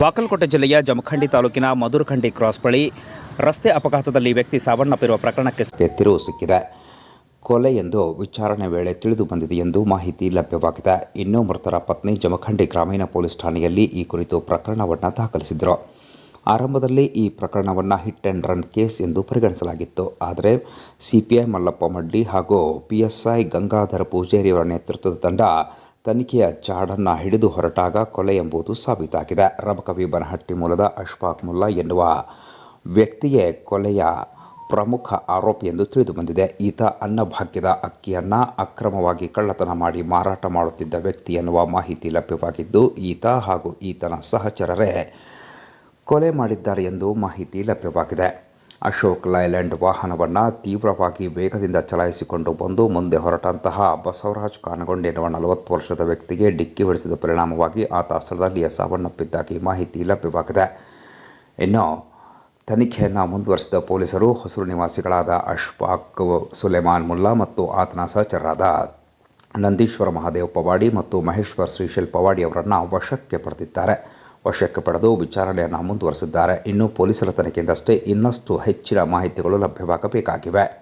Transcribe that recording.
ಬಾಗಲಕೋಟೆ ಜಿಲ್ಲೆಯ ಜಮಖಂಡಿ ತಾಲೂಕಿನ ಮಧುರಖಂಡಿ ಕ್ರಾಸ್ ಬಳಿ ರಸ್ತೆ ಅಪಘಾತದಲ್ಲಿ ವ್ಯಕ್ತಿ ಸಾವನ್ನಪ್ಪಿರುವ ಪ್ರಕರಣಕ್ಕೆ ತಿರುವು ಸಿಕ್ಕಿದೆ. ಕೊಲೆ ಎಂದು ವಿಚಾರಣೆ ವೇಳೆ ತಿಳಿದು ಬಂದಿದೆ ಎಂದು ಮಾಹಿತಿ ಲಭ್ಯವಾಗಿದೆ. ಇನ್ನು ಮೃತರ ಪತ್ನಿ ಜಮಖಂಡಿ ಗ್ರಾಮೀಣ ಪೊಲೀಸ್ ಠಾಣೆಯಲ್ಲಿ ಈ ಕುರಿತು ಪ್ರಕರಣವನ್ನು ದಾಖಲಿಸಿದರು. ಆರಂಭದಲ್ಲಿ ಈ ಪ್ರಕರಣವನ್ನು ಹಿಟ್ ಆ್ಯಂಡ್ ರನ್ ಕೇಸ್ ಎಂದು ಪರಿಗಣಿಸಲಾಗಿತ್ತು. ಆದರೆ ಸಿಪಿಐ ಮಲ್ಲಪ್ಪ ಮಡ್ಡಿ ಹಾಗೂ ಪಿಎಸ್ಐ ಗಂಗಾಧರ ಪೂಜೇರಿಯವರ ನೇತೃತ್ವದ ತಂಡ ತನಿಖೆಯ ಜಾಡನ್ನು ಹಿಡಿದು ಹೊರಟಾಗ ಕೊಲೆ ಎಂಬುದು ಸಾಬೀತಾಗಿದೆ. ರಮಕವಿ ಬನಹಟ್ಟಿ ಮೂಲದ ಅಶ್ಫಾಕ್ ಮುಲ್ಲಾ ಎನ್ನುವ ವ್ಯಕ್ತಿಯೇ ಕೊಲೆಯ ಪ್ರಮುಖ ಆರೋಪಿ ಎಂದು ತಿಳಿದು ಬಂದಿದೆ. ಈತ ಅನ್ನಭಾಗ್ಯದ ಅಕ್ಕಿಯನ್ನು ಅಕ್ರಮವಾಗಿ ಕಳ್ಳತನ ಮಾಡಿ ಮಾರಾಟ ಮಾಡುತ್ತಿದ್ದ ವ್ಯಕ್ತಿ ಎನ್ನುವ ಮಾಹಿತಿ ಲಭ್ಯವಾಗಿದ್ದು, ಈತ ಹಾಗೂ ಈತನ ಸಹಚರರೇ ಕೊಲೆ ಮಾಡಿದ್ದಾರೆ ಎಂದು ಮಾಹಿತಿ ಲಭ್ಯವಾಗಿದೆ. ಅಶೋಕ್ ಲೈಲ್ಯಾಂಡ್ ವಾಹನವನ್ನು ತೀವ್ರವಾಗಿ ವೇಗದಿಂದ ಚಲಾಯಿಸಿಕೊಂಡು ಬಂದು ಮುಂದೆ ಹೊರಟಂತಹ ಬಸವರಾಜ್ ಕಾನಗೊಂಡ್ ಎನ್ನುವ ನಲವತ್ತು ವರ್ಷದ ವ್ಯಕ್ತಿಗೆ ಡಿಕ್ಕಿ ಹೊಡೆಸಿದ ಪರಿಣಾಮವಾಗಿ ಆತ ಸ್ಥಳದಲ್ಲಿಯೇ ಸಾವನ್ನಪ್ಪಿದ್ದಾಗಿ ಮಾಹಿತಿ ಲಭ್ಯವಾಗಿದೆ. ಇನ್ನು ತನಿಖೆಯನ್ನು ಮುಂದುವರೆಸಿದ ಪೊಲೀಸರು ಹೊಸೂರು ನಿವಾಸಿಗಳಾದ ಅಶ್ಫಾಕ್ ಸುಲೇಮಾನ್ ಮುಲ್ಲಾ ಮತ್ತು ಆತನ ಸಹಚರರಾದ ನಂದೀಶ್ವರ ಮಹಾದೇವ್ ಪವಾಡಿ ಮತ್ತು ಮಹೇಶ್ವರ್ ಶ್ರೀಶೈಲ್ ಪವಾಡಿ ಅವರನ್ನು ವಶಕ್ಕೆ ಪಡೆದಿದ್ದಾರೆ. ವಶಕ್ಕೆ ಪಡೆದು ವಿಚಾರಣೆಯನ್ನು ಮುಂದುವರೆಸಿದ್ದಾರೆ. ಇನ್ನು ಪೊಲೀಸರ ತನಿಖೆಯಿಂದಷ್ಟೇ ಇನ್ನಷ್ಟು ಹೆಚ್ಚಿನ ಮಾಹಿತಿಗಳು ಲಭ್ಯವಾಗಬೇಕಾಗಿವೆ.